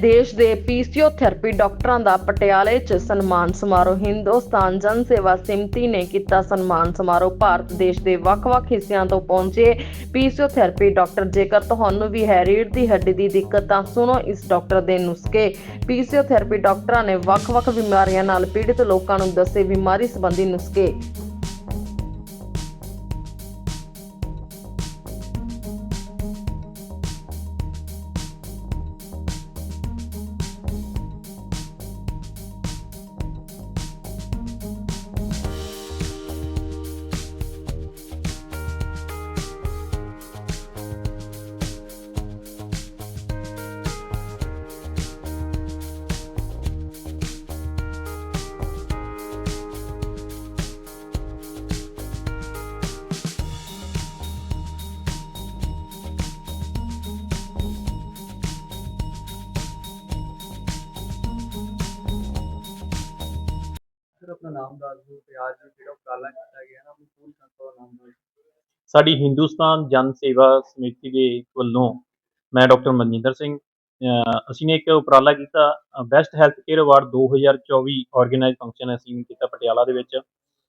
ਦੇਸ਼ ਦੇ ਪੀਸੀਓਥੈਰੇਪੀ ਡਾਕਟਰਾਂ ਦਾ ਪਟਿਆਲੇ 'ਚ ਸਨਮਾਨ ਸਮਾਰੋਹ। ਹਿੰਦੁਸਤਾਨ ਜਨ ਸੇਵਾ ਸਮਿਤੀ ਨੇ ਕੀਤਾ ਸਨਮਾਨ ਸਮਾਰੋਹ। ਭਾਰਤ ਦੇਸ਼ ਦੇ ਵੱਖ-ਵੱਖ ਹਿੱਸਿਆਂ ਤੋਂ ਪਹੁੰਚੇ ਪੀਸੀਓਥੈਰੇਪੀ ਡਾਕਟਰ। ਜੇਕਰ ਤੁਹਾਨੂੰ ਵੀ ਹੈ ਰੀੜ ਦੀ ਹੱਡੀ ਦੀ ਦਿੱਕਤ, ਤਾਂ ਸੁਣੋ ਇਸ ਡਾਕਟਰ ਦੇ ਨੁਸਖੇ। ਪੀਸੀਓਥੈਰੇਪੀ ਡਾਕਟਰਾਂ ਨੇ ਵੱਖ-ਵੱਖ ਬਿਮਾਰੀਆਂ ਨਾਲ ਪੀੜਿਤ ਲੋਕਾਂ ਨੂੰ ਦੱਸੇ ਬਿਮਾਰੀ ਸੰਬੰਧੀ ਨੁਸਖੇ। ਆਪਣਾ ਨਾਮ ਦੱਸ ਦਿਓ ਤੇ ਅੱਜ ਜਿਹੜਾ ਉਪਰਾਲਾ ਕੀਤਾ ਗਿਆ ਨਾ ਉਹ ਪੂਰੀ ਸੰਸਥਾ ਦਾ ਨਾਮ ਦੱਸ ਸਾਡੀ ਹਿੰਦੁਸਤਾਨ ਜਨ ਸੇਵਾ ਸਮਿਤੀ ਦੇ ਵੱਲੋਂ ਮੈਂ ਡਾਕਟਰ ਮਨਜਿੰਦਰ ਸਿੰਘ ਅਸੀਂ ਨੇ ਇੱਕ ਉਪਰਾਲਾ ਕੀਤਾ best health care award 2024 organize function ਅਸੀਂ ਕੀਤਾ ਪਟਿਆਲਾ ਦੇ ਵਿੱਚ,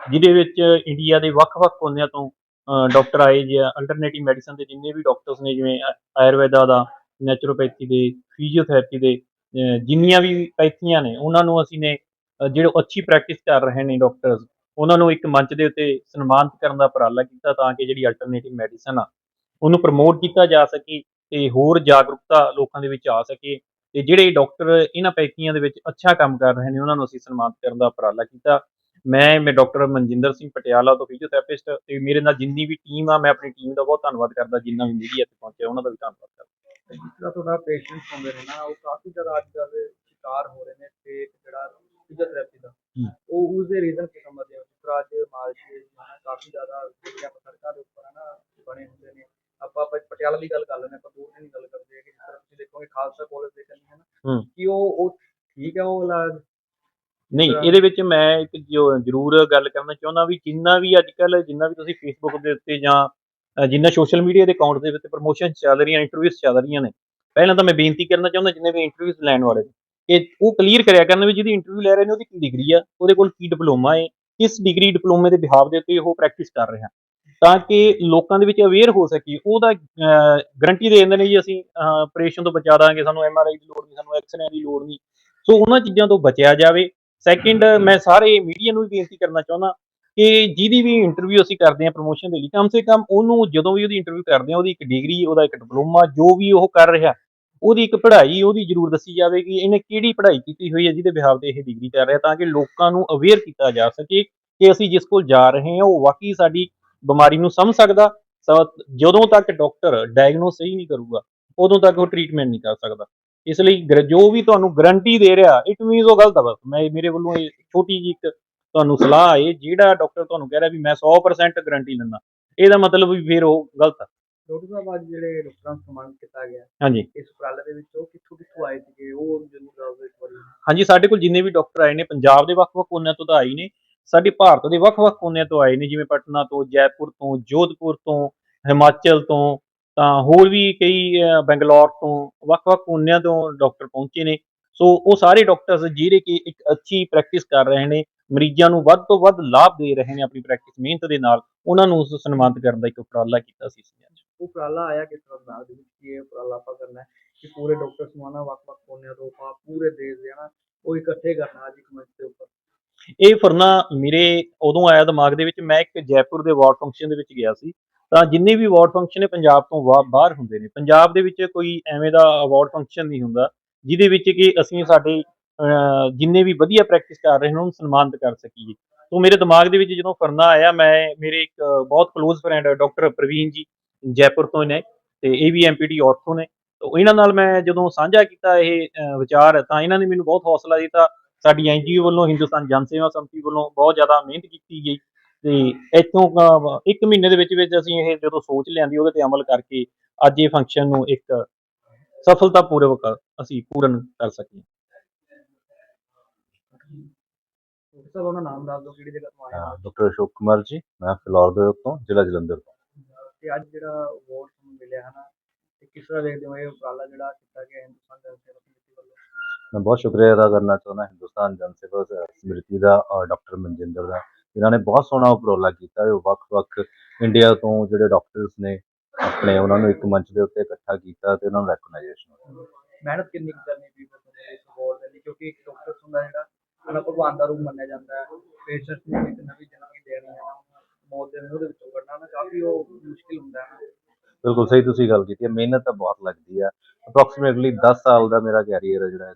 ਜਿਹਦੇ ਵਿੱਚ ਇੰਡੀਆ ਦੇ ਵੱਖ-ਵੱਖ ਕੋਨਿਆਂ ਤੋਂ ਡਾਕਟਰ ਆਏ ਜਾਂ ਅਲਟਰਨੇਟਿਵ ਮੈਡੀਸਨ ਦੇ ਜਿੰਨੇ ਵੀ ਡਾਕਟਰਸ ਨੇ, ਜਿਵੇਂ ਆਯੁਰਵੇਦਾ ਦਾ ਨੈਚੁਰੋਪੈਥੀ ਦੇ ਫਿਜ਼ੀਓਥੈਰੇਪੀ ਦੇ ਜਿੰਨੀਆਂ ਵੀ ਪੈਥੀਆਂ ਨੇ, ਉਹਨਾਂ ਨੂੰ ਅਸੀਂ ਨੇ ਜਿਹੜੇ ਅੱਛੀ ਪ੍ਰੈਕਟਿਸ ਕਰ ਰਹੇ ਨੇ ਡਾਕਟਰਸ ਉਹਨਾਂ ਨੂੰ ਇੱਕ ਮੰਚ ਦੇ ਉੱਤੇ ਸਨਮਾਨਿਤ ਕਰਨ ਦਾ ਉਪਰਾਲਾ ਕੀਤਾ ਤਾਂ ਕਿ ਜਿਹੜੀ ਅਲਟਰਨੇਟਿਵ ਮੈਡੀਸਨ ਆ, ਉਹਨੂੰ ਪ੍ਰਮੋਟ ਕੀਤਾ ਜਾ ਸਕੇ ਤੇ ਹੋਰ ਜਾਗਰੂਕਤਾ ਲੋਕਾਂ ਦੇ ਵਿੱਚ ਆ ਸਕੇ ਤੇ ਜਿਹੜੇ ਡਾਕਟਰ ਇਹਨਾਂ ਪੈਕੀਆਂ ਦੇ ਵਿੱਚ ਅੱਛਾ ਕੰਮ ਕਰ ਰਹੇ ਨੇ, ਉਹਨਾਂ ਨੂੰ ਅਸੀਂ ਸਨਮਾਨਿਤ ਕਰਨ ਦਾ ਉਪਰਾਲਾ ਕੀਤਾ। ਮੈਂ ਮੈਂ ਡਾਕਟਰ ਮਨਜਿੰਦਰ ਸਿੰਘ ਪਟਿਆਲਾ ਤੋਂ ਫਿਜ਼ੀਓਥੈਰੇਪਿਸਟ ਤੇ ਮੇਰੇ ਨਾਲ ਜਿੰਨੀ ਵੀ ਟੀਮ ਆ, ਮੈਂ ਆਪਣੀ ਟੀਮ ਦਾ ਬਹੁਤ ਧੰਨਵਾਦ ਕਰਦਾ, ਜਿੰਨਾ ਵੀ ਮੀਡੀਆ ਤੇ ਪਹੁੰਚਿਆ, ਉਹਨਾਂ ਦਾ ਵੀ ਧੰਨਵਾਦ ਕਰਦਾ। ਤੇ ਤੁਹਾਡਾ ਪੇਸ਼ੈਂਟਸ ਹੁੰਦੇ ਨੇ ਨਾ, ਉਹ ਕਾਫੀ ਜ਼ਿਆਦਾ ਅੱਜ ਕੱਲ੍ਹ ਸ਼ਿਕਾਰ ਹੋ ਰਹੇ ਨੇ ਤੇ ਜਿਹੜਾ ਫਿਜ਼ੀਓਥੈਰੇਪੀ ਦਾ। ਹੂੰ। ਉਹ ਉਸ ਦੇ ਰੀਜ਼ਨ ਕੀ ਸਮਝਦੇ ਹੋ ਜਿਸ ਅੱਜ ਮਾਲਸ਼ੇ ਕਾਫੀ ਜ਼ਿਆਦਾ ਜਿਹੜੀਆਂ ਸੜਕਾਂ ਦੇ ਉੱਪਰ ਨਾ ਬਣੇ ਹੁੰਦੇ ਨੇ। ਆਪਾਂ ਪਟਿਆਲਾ ਦੀ ਗੱਲ ਕਰ ਲੈਂਦੇ ਹਾਂ ਆਪਾਂ ਦੂਰ ਦੀ ਨਹੀਂ ਗੱਲ ਕਰਦੇ ਕਿ ਜਿਸ ਤਰ੍ਹਾਂ ਤੁਸੀਂ ਦੇਖੋਗੇ ਖਾਲਸਾ ਕਾਲਜ ਦੇ ਕੰਨੀ ਹੈ ਨਾ ਹੂੰ। ਕਿ ਉਹ ਉਹ ਠੀਕ ਹੈ ਉਹ ਇਲਾਜ? ਨਹੀਂ ਇਹਦੇ ਵਿੱਚ ਮੈਂ ਇੱਕ ਜੋ- ਜ਼ਰੂਰ ਗੱਲ ਕਰਨਾ ਚਾਹੁੰਦਾ ਵੀ ਜਿੰਨਾ ਵੀ ਅੱਜ ਕੱਲ ਜਿੰਨਾ ਵੀ ਤੁਸੀਂ ਫੇਸਬੁੱਕ ਦੇ ਉੱਤੇ ਜਾਂ ਜਿੰਨਾ ਸੋਸ਼ਲ ਮੀਡੀਆ ਦੇ ਅਕਾਊਂਟ ਦੇ ਉੱਤੇ ਪ੍ਰੋਮੋਸ਼ਨ ਚੱਲ ਰਹੀਆਂ ਇੰਟਰਵਿਊਜ਼ ਚੱਲ ਰਹੀਆਂ ਨੇ ਪਹਿਲਾਂ ਤਾਂ ਮੈਂ ਬੇਨਤੀ ਕਰਨਾ ਚਾਹੁੰਦਾ ਜਿੰਨੇ ਵੀ ਇੰਟਰਵਿਊਜ਼ ਲੈਣ ਵਾਲੇ ਨੇ ਕਿ ਉਹ ਕਲੀਅਰ ਕਰਿਆ ਕਰਨ ਵੀ ਜਿਹਦੀ ਇੰਟਰਵਿਊ ਲੈ ਰਹੇ ਨੇ ਉਹਦੀ ਕੀ ਡਿਗਰੀ ਆ, ਉਹਦੇ ਕੋਲ ਕੀ ਡਿਪਲੋਮਾ ਹੈ ਕਿਸ ਡਿਗਰੀ ਡਿਪਲੋਮੇ ਦੇ ਬਿਹਾਵ ਦੇ ਉੱਤੇ ਉਹ ਪ੍ਰੈਕਟਿਸ ਕਰ ਰਿਹਾ। ਤਾਂ ਕਿ ਲੋਕਾਂ ਦੇ ਵਿੱਚ ਅਵੇਅਰ ਹੋ ਸਕੇ, ਉਹਦਾ ਗਰੰਟੀ ਦੇ ਦਿੰਦੇ ਨੇ ਜੀ ਅਸੀਂ ਆਪਰੇਸ਼ਨ ਤੋਂ ਬਚਾ ਦਾਂਗੇ, ਸਾਨੂੰ ਐਮਆਰਆਈ ਦੀ ਲੋੜ ਨਹੀਂ, ਸਾਨੂੰ ਐਕਸਰੇ ਦੀ ਲੋੜ ਨਹੀਂ। ਸੋ ਉਹਨਾਂ ਚੀਜ਼ਾਂ ਤੋਂ ਬਚਿਆ ਜਾਵੇ। ਸੈਕਿੰਡ ਮੈਂ ਸਾਰੇ ਮੀਡੀਆ ਨੂੰ ਵੀ ਬੇਨਤੀ ਕਰਨਾ ਚਾਹੁੰਦਾ ਕਿ ਜਿਹਦੀ ਵੀ ਇੰਟਰਵਿਊ ਅਸੀਂ ਕਰਦੇ ਹਾਂ ਪ੍ਰੋਮੋਸ਼ਨ ਦੇ ਲਈ, ਕਮ ਸੇ ਕਮ ਉਹਨੂੰ ਜਦੋਂ ਵੀ ਉਹਦੀ ਇੰਟਰਵਿਊ ਕਰਦੇ ਹਾਂ, ਉਹਦੀ ਇੱਕ ਡਿਗਰੀ ਉਹਦਾ ਇੱਕ ਡਿਪਲੋਮਾ ਜੋ ਵੀ ਉਹ ਕਰ ਰਿਹਾ ਉਹਦੀ ਇੱਕ ਪੜ੍ਹਾਈ ਉਹਦੀ ਜ਼ਰੂਰ ਦੱਸੀ ਜਾਵੇ ਕਿ ਇਹਨੇ ਕਿਹੜੀ ਪੜ੍ਹਾਈ ਕੀਤੀ ਹੋਈ ਹੈ ਜਿਹਦੇ ਵਿਹਾਰ ਤੇ ਇਹ ਡਿਗਰੀ ਕਰ ਰਿਹਾ, ਤਾਂ ਕਿ ਲੋਕਾਂ ਨੂੰ ਅਵੇਅਰ ਕੀਤਾ ਜਾ ਸਕੇ ਕਿ ਅਸੀਂ ਜਿਸ ਕੋਲ ਜਾ ਰਹੇ ਹਾਂ, ਉਹ ਵਾਕਈ ਸਾਡੀ ਬਿਮਾਰੀ ਨੂੰ ਸਮਝ ਸਕਦਾ, ਸ- ਜਦੋਂ ਤੱਕ ਡਾਕਟਰ ਡਾਇਗਨੋਸ ਸਹੀ ਨਹੀਂ ਕਰੂਗਾ, ਉਦੋਂ ਤੱਕ ਉਹ ਟ੍ਰੀਟਮੈਂਟ ਨਹੀਂ ਕਰ ਸਕਦਾ। ਇਸ ਲਈ ਗਰ- ਜੋ ਵੀ ਤੁਹਾਨੂੰ ਗਰੰਟੀ ਦੇ ਰਿਹਾ ਇਟ ਮੀਨਸ ਉਹ ਗਲਤ ਆ ਬਸ। ਮੈਂ, ਮੇਰੇ ਵੱਲੋਂ ਇਹ ਛੋਟੀ ਜਿਹੀ ਇੱਕ ਤੁਹਾਨੂੰ ਸਲਾਹ ਹੈ, ਜਿਹੜਾ ਡਾਕਟਰ ਤੁਹਾਨੂੰ ਕਹਿ ਰਿਹਾ ਵੀ ਮੈਂ 100% ਗਰੰਟੀ ਲੈਂਦਾ ਇਹਦਾ ਮਤਲਬ ਵੀ ਫਿਰ ਉਹ ਗਲਤ ਆ। ਡਾਕਟਰ ਸਾਹਿਬ ਅੱਜ ਜਿਹੜੇ ਡਾਕਟਰਾਂ ਸਨਮਾਨਿਤ ਕੀਤਾ ਗਿਆ ਹਾਂਜੀ। ਇਸ ਉਪਰਾਲੇ ਦੇ ਵਿੱਚ ਉਹ ਕਿੱਥੋਂ ਕਿੱਥੋਂ ਆਏ ਸੀਗੇ? ਉਹ ਜ਼ਰੂਰ ਦੱਸ ਇੱਕ ਵਾਰੀ ਹਾਂਜੀ ਸਾਡੇ ਕੋਲ ਜਿੰਨੇ ਵੀ ਡਾਕਟਰ ਆਏ ਨੇ ਪੰਜਾਬ ਦੇ ਵੱਖ-ਵੱਖ ਕੋਨਿਆਂ ਤੋਂ ਤਾਂ ਆਏ ਨੇ। ਸਾਡੇ ਭਾਰਤ ਦੇ ਵੱਖ-ਵੱਖ ਕੋਨਿਆਂ ਤੋਂ ਆਏ ਨੇ ਜਿਵੇਂ ਪਟਨਾ ਤੋਂ ਜੈਪੁਰ ਤੋਂ ਜੋਧਪੁਰ ਤੋਂ ਹਿਮਾਚਲ ਤੋਂ ਤਾਂ ਹੋਰ ਵੀ ਕਈ ਬੰਗਲੌਰ ਤੋਂ ਵੱਖ-ਵੱਖ ਕੋਨਿਆਂ ਤੋਂ ਡਾਕਟਰ ਪਹੁੰਚੇ ਨੇ। ਸੋ ਉਹ ਸਾਰੇ ਡਾਕਟਰਸ ਜਿਹੜੇ ਕਿ ਇੱਕ ਅੱਛੀ ਪ੍ਰੈਕਟਿਸ ਕਰ ਰਹੇ ਨੇ ਮਰੀਜ਼ਾਂ ਨੂੰ ਵੱਧ ਤੋਂ ਵੱਧ ਲਾਭ ਦੇ ਰਹੇ ਨੇ ਆਪਣੀ ਪ੍ਰੈਕਟਿਸ ਮਿਹਨਤ ਦੇ ਨਾਲ ਉਹਨਾਂ ਨੂੰ ਉਸ ਸਨਮਾਨਿਤ ਕਰਨ ਦਾ ਇੱਕ ਉਪਰਾਲਾ ਕੀਤਾ ਸੀ ਉਪਰਾਲਾ ਆਇਆ ਕਿਸ ਤਰ੍ਹਾਂ ਦਿਮਾਗ ਦੇ ਵਿੱਚ ਕਿ ਇਹ ਉਪਰਾਲਾ ਆਪਾਂ ਕਰਨਾ ਹੈ ਕਿ ਪੂਰੇ ਡਾਕਟਰ ਸਮਾਨਾ ਵੱਖ-ਵੱਖ ਕੋਨਿਆਂ ਤੋਂ ਆਪਾਂ ਪੂਰੇ ਦੇਸ਼ ਦੇ ਨਾ ਉਹ ਇਕੱਠੇ ਕਰਨਾ ਅੱਜ ਇੱਕ ਮੰਚ ਦੇ ਉੱਪਰ। ਇਹ ਫਰਨਾ ਮੇਰੇ ਉਦੋਂ ਆਇਆ ਦਿਮਾਗ ਦੇ ਵਿੱਚ ਮੈਂ ਇੱਕ ਜੈਪੁਰ ਦੇ ਵਾਰਡ ਫੰਕਸ਼ਨ ਦੇ ਵਿੱਚ ਗਿਆ ਸੀ। ਤਾਂ ਜਿੰਨੇ ਵੀ ਵਾਰਡ ਫੰਕਸ਼ਨ ਨੇ ਪੰਜਾਬ ਤੋਂ ਬਾਹਰ ਹੁੰਦੇ ਨੇ। ਪੰਜਾਬ ਦੇ ਵਿੱਚ ਕੋਈ ਐਵੇਂ ਦਾ ਅਵਾਰਡ ਫੰਕਸ਼ਨ ਨਹੀਂ ਹੁੰਦਾ ਜਿਹਦੇ ਵਿੱਚ ਕਿ ਅਸੀਂ ਸਾਡੇ ਜਿੰਨੇ ਵੀ ਵਧੀਆ ਪ੍ਰੈਕਟਿਸ ਕਰ ਰਹੇ ਨੇ ਉਹਨੂੰ ਸਨਮਾਨਿਤ ਕਰ ਸਕੀਏ। ਤੋਂ ਮੇਰੇ ਦਿਮਾਗ ਦੇ ਵਿੱਚ ਜਦੋਂ ਫਰਨਾ ਆਇਆ, ਮੈਂ, ਮੇਰੇ ਇੱਕ ਬਹੁਤ ਕਲੋਜ਼ ਫਰੈਂਡ ਡਾਕਟਰ ਪ੍ਰਵੀਨ ਜੀ ਜੈਪੁਰ ਤੋਂ ਨੇ ਤੇ ਇਹ ਵੀ ਐਮਪੀਟੀ ਆਰਥੋ ਨੇ। ਤੋਂ ਇਹਨਾਂ ਨਾਲ ਮੈਂ ਜਦੋਂ ਸਾਂਝਾ ਕੀਤਾ ਇਹ ਵਿਚਾਰ ਤਾਂ ਇਹਨਾਂ ਨੇ ਮੈਨੂੰ ਬਹੁਤ ਹੌਸਲਾ ਦਿੱਤਾ। ਸਾਡੀ ਐਨਜੀਓ ਵੱਲੋਂ ਹਿੰਦੁਸਤਾਨ ਜਨ ਸੇਵਾ ਸੰਮਤੀ ਵੱਲੋਂ ਬਹੁਤ ਜ਼ਿਆਦਾ ਮਿਹਨਤ ਕੀਤੀ ਗਈ। ਤੇ ਇੱਥੋਂ ਅਹ, ਇੱਕ ਮਹੀਨੇ ਦੇ ਵਿੱਚ ਵਿੱਚ ਅਸੀਂ ਇਹ ਜਦੋਂ ਸੋਚ ਲਿਆਂਦੀ ਉਹਦੇ ਤੇ ਅਮਲ ਕਰਕੇ ਅੱਜ ਇਹ ਫੰਕਸ਼ਨ ਨੂੰ ਇੱਕ ਸਫਲਤਾਪੂਰਵਕ ਅਸੀਂ ਪੂਰਨ ਕਰ ਸਕੇ ਡਾਕਟਰ ਸਾਹਿਬ ਉਹਨਾਂ ਨਾਮ ਦੱਸ ਦਿਓ ਕਿਹੜੀ ਜਗ੍ਹਾ ਤੋਂ ਆਏ ਹੋ? ਡਾਕਟਰ ਅਸ਼ੋਕ ਕੁਮਾਰ ਜੀ ਮੈਂ ਫਿਲੌਰ ਦੇ ਤੋਂ ਜ਼ਿਲ੍ਹਾ ਜਲੰਧਰ ਤੋਂ। ਤੇ ਅੱਜ ਜਿਹੜਾ ਅਵਾਰਡ ਤੁਹਾਨੂੰ ਮਿਲਿਆ ਹੈ ਨਾ ਤੇ ਕਿਸ ਤਰ੍ਹਾਂ ਦੇਖਦੇ ਹੋ ਇਹ ਉਪਰਾਲਾ ਜਿਹੜਾ ਕੀਤਾ ਗਿਆ ਹਿੰਦੁਸਤਾਨ ਜਨ ਸੇਵਾ ਸਮਿਤੀ ਵੱਲੋਂ? ਮੈਂ ਬਹੁਤ ਸ਼ੁਕਰੀਆ ਅਦਾ ਕਰਨਾ ਚਾਹੁੰਦਾ ਹਿੰਦੁਸਤਾਨ ਜਨ ਸੇਵਾ ਸਮਿਤੀ ਦਾ ਔਰ ਡਾਕਟਰ ਮਨਜਿੰਦਰ ਦਾ। ਇਹਨਾਂ ਨੇ ਬਹੁਤ ਸੋਹਣਾ ਉਪਰਾਲਾ ਕੀਤਾ ਉਹ ਵੱਖ-ਵੱਖ ਇੰਡੀਆ ਤੋਂ ਜਿਹੜੇ ਡਾਕਟਰਸ ਨੇ ਆਪਣੇ ਉਹਨਾਂ ਨੂੰ ਇੱਕ ਮੰਚ ਦੇ ਉੱਤੇ ਇਕੱਠਾ ਕੀਤਾ ਤੇ ਉਹਨਾਂ ਨੂੰ ਰੈਕਗਨਾਈਜੇਸ਼ਨ ਮਿਹਨਤ ਕਿੰਨੀ ਕਰਨੀ ਪਈ ਇਸ ਅਵਾਰਡ ਦੇ ਲਈ? ਕਿਉਂਕਿ ਇੱਕ ਡਾਕਟਰ ਹੁੰਦਾ ਜਿਹੜਾ ਉਹਨਾਂ ਭਗਵਾਨ ਦਾ ਰੂਪ ਮੰਨਿਆ ਜਾਂਦਾ ਹੈ। ਪੇਸ਼ੈਂਟ ਨੂੰ ਇੱਕ ਨਵੀਂ ਜ਼ਿੰਦਗੀ ਦੇਣੀ ਹੈ ਮੌਤ ਦੇ ਮੂੰਹ ਦੇ ਵਿੱਚੋਂ ਕਾਫੀ ਉਹ ਮੁਸ਼ਕਿਲ ਹੁੰਦਾ ਹੈ ਨਾ। ਬਿਲਕੁਲ ਸਹੀ ਤੁਸੀਂ ਗੱਲ ਕੀਤੀ ਹੈ ਮਿਹਨਤ ਤਾਂ ਬਹੁਤ ਲੱਗਦੀ ਹੈ। ਅਪਰੋਕਸੀਮੇਟਲੀ 10 ਸਾਲ ਦਾ ਮੇਰਾ ਕੈਰੀਅਰ ਹੈ ਜਿਹੜਾ।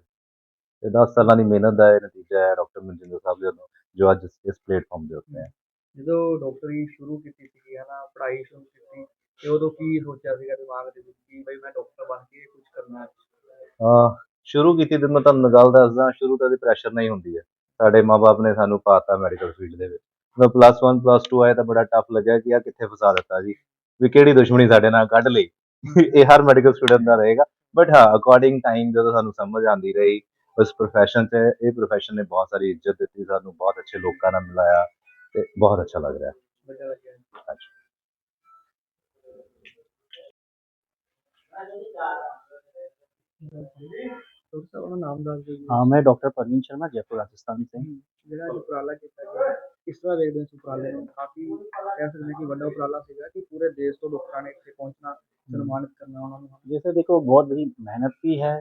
ਤੇ 10 ਸਾਲਾਂ ਦੀ ਮਿਹਨਤ ਦਾ ਇਹ ਨਤੀਜਾ ਹੈ ਡਾਕਟਰ ਮਨਜਿੰਦਰ ਸਾਹਿਬ ਦੇ ਵੱਲੋਂ ਜੋ ਅੱਜ ਇਸ ਪਲੇਟਫਾਰਮ ਦੇ ਉੱਤੇ ਹੈ। ਜਦੋਂ ਡਾਕਟਰੀ ਸ਼ੁਰੂ ਕੀਤੀ ਸੀਗੀ ਹਨਾ ਪੜ੍ਹਾਈ ਸ਼ੁਰੂ ਕੀਤੀ ਤੇ ਉਦੋਂ ਕੀ ਸੋਚਿਆ ਸੀਗਾ ਦਿਮਾਗ ਦੇ ਵਿੱਚ ਕਿ ਬਈ ਮੈਂ ਡਾਕਟਰ ਬਣ ਕੇ ਕੁਝ ਕਰਨਾ ਹੈ? ਸ਼ੁਰੂ ਕੀਤੀ ਤੇ ਮੈਂ ਤੁਹਾਨੂੰ ਗੱਲ ਦੱਸਦਾ ਸ਼ੁਰੂ ਤਾਂ ਦੀ ਪ੍ਰੈਸ਼ਰ ਨਹੀਂ ਹੁੰਦੀ ਹੈ। ਸਾਡੇ ਮਾਪੇ ਨੇ ਸਾਨੂੰ ਪਾਤਾ ਮੈਡੀਕਲ ਫੀਲਡ ਦੇ ਵਿੱਚ। ਜਦੋਂ ਪਲੱਸ 1 ਪਲੱਸ 2 ਆਇਆ ਤਾਂ ਬੜਾ ਟਫ ਲੱਗਿਆ ਕਿ ਆ ਕਿੱਥੇ ਫਸਾ ਦਿੱਤਾ ਜੀ। ਵੀ ਕਿਹੜੀ ਦੁਸ਼ਮਣੀ ਸਾਡੇ ਨਾਲ ਕੱਢ ਲਈ। ਇਹ ਹਰ ਮੈਡੀਕਲ ਸਟੂਡੈਂਟ ਦਾ ਰਹੇਗਾ। ਬਟ ਹਾਂ ਅਕੋਰਡਿੰਗ ਟਾਈਮ ਜਦੋਂ ਸਾਨੂੰ ਸਮਝ ਆਂਦੀ ਰਹੀ ਉਸ profession ਤੇ ਇਹ profession ਨੇ ਬਹੁਤ ਸਾਰੀ ਇੱਜ਼ਤ ਦਿੱਤੀ ਸਾਨੂੰ ਬਹੁਤ ਅੱਛੇ ਲੋਕਾਂ ਨਾਲ ਮਿਲਾਇਆ ਤੇ ਬਹੁਤ ਅੱਛਾ ਲੱਗ ਰਿਹਾ। ਹਾਂ ਮੈਂ ਡਾਕਟਰ ਪਰਵੀਨ ਸ਼ਰਮਾ ਜੈਪੁਰ ਰਾਜਸਥਾਨ ਸੇ ਜਿਹੜਾ ਜੋ ਪ੍ਰਾਲਾ ਕੀਤਾ ਗਿਆ। ਕਿਸ ਤਰ੍ਹਾਂ ਦੇਖਦੇ ਹੋ ਇਸ ਉਪਰਾਲੇ ਨੂੰ ਕਾਫੀ ਕਹਿ ਸਕਦੇ ਹਾਂ ਕਿ ਵੱਡਾ ਉਪਰਾਲਾ ਸੀਗਾ ਕਿ ਪੂਰੇ ਦੇਸ਼ ਤੋਂ ਡਾਕਟਰਾਂ ਨੇ ਇੱਥੇ ਪਹੁੰਚਣਾ ਸਨਮਾਨਿਤ ਕਰਨਾ ਉਹਨਾਂ ਨੂੰ जैसे देखो बहुत बड़ी मेहनत भी है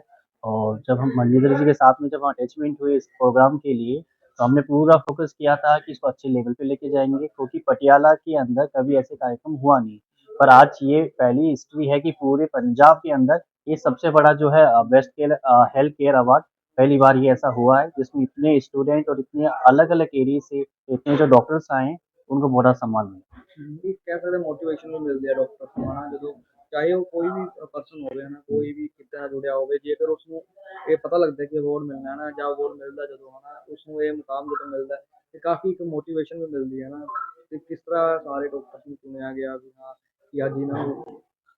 और जब हम मनजिंदर जी के साथ में जब अटैचमेंट हुए इस प्रोग्राम के लिए तो हमने पूरा फोकस किया था कि इसको अच्छे लेवल पे लेके जाएंगे क्योंकि पटियाला के अंदर कभी ऐसे कार्यक्रम हुआ नहीं पर आज ये पहली हिस्ट्री है कि पूरे पंजाब के अंदर ये सबसे बड़ा जो है best care health care award पहली बार ये ऐसा हुआ है जिसमें इतने स्टूडेंट और इतने अलग अलग एरिया से इतने जो डॉक्टर्स आए हैं उनको बड़ा सम्मान मिला ਕਿ ਕਹਿ ਸਕਦੇ ਮੋਟੀਵੇਸ਼ਨ ਵੀ ਮਿਲਦੀ ਹੈ ਡਾਕਟਰ ਤੋਂ ਹਨਾ ਜਦੋਂ ਚਾਹੇ ਉਹ ਕੋਈ ਵੀ ਪਰਸਨ ਹੋਵੇ ਹਨਾ ਕੋਈ ਵੀ ਕਿੱਦਾਂ ਨਾਲ ਜੁੜਿਆ ਹੋਵੇ ਜੇਕਰ ਉਸ ਨੂੰ ਇਹ ਪਤਾ ਲੱਗਦਾ ਕਿ ਅਵਾਰਡ ਮਿਲਣਾ ਹੈ ਨਾ ਜਾਂ ਅਵਾਰਡ ਮਿਲਦਾ ਜਦੋਂ ਹਨਾ ਉਸ ਨੂੰ ਇਹ ਮੁਕਾਮ ਜਦੋਂ ਮਿਲਦਾ ਹੈ, ਤੇ ਕਾਫੀ ਇੱਕ ਮੋਟੀਵੇਸ਼ਨ ਵੀ ਮਿਲਦੀ ਹੈ ਨਾ ਤੇ ਕਿਸ ਤਰ੍ਹਾਂ ਸਾਰੇ ਡਾਕਟਰ ਨੂੰ ਚੁਣਿਆ ਗਿਆ ਵੀ ਹਾਂ ਕਿ ਅੱਜ ਇਹਨਾਂ ਨੂੰ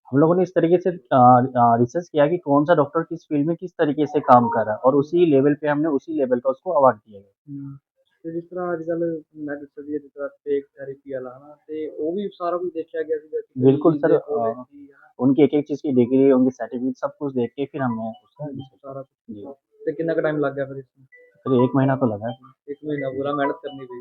हम लोगों ने इस तरीके से रिसर्च किया कि कौन सा डॉक्टर किस फील्ड में किस तरीके से काम कर रहा है और उसी लेवल पे हमने उसी लेवल का उसको अवार्ड दिया गया ਹਮ, ਤੇ ਜਿਸ ਤਰ੍ਹਾਂ ਅੱਜ ਕੱਲ ਮੈਂ ਦੱਸਿਆ ਸੀ ਜਿਸ ਤਰ੍ਹਾਂ ਫੇਕ ਥੈਰੇਪੀ ਵਾਲਾ ਹਨਾ ਤੇ ਉਹ ਵੀ ਸਾਰਾ ਕੁਝ ਦੇਖਿਆ ਗਿਆ ਸੀਗਾ ਕਿ ਬਿਲਕੁਲ sir, ਕਿਹਦੇ ਕੋਲ ਹਾਂ। ਕੀ ਹੈ ਨਾ, उनकी एक एक चीज़ की डिग्री उनकी सर्टिफिकेट सब कुछ देख के फिर हमने उसका research ਸਾਰਾ ਕੁਝ किया। ਤੇ ਕਿੰਨਾ ਕੁ ਟਾਈਮ ਲੱਗ ਗਿਆ ਫਿਰ ਇਸ ਨੂੰ फिर एक महीना तो लगा है। ਇੱਕ ਮਹੀਨਾ ਪੂਰਾ ਮਿਹਨਤ ਕਰਨੀ ਪਈ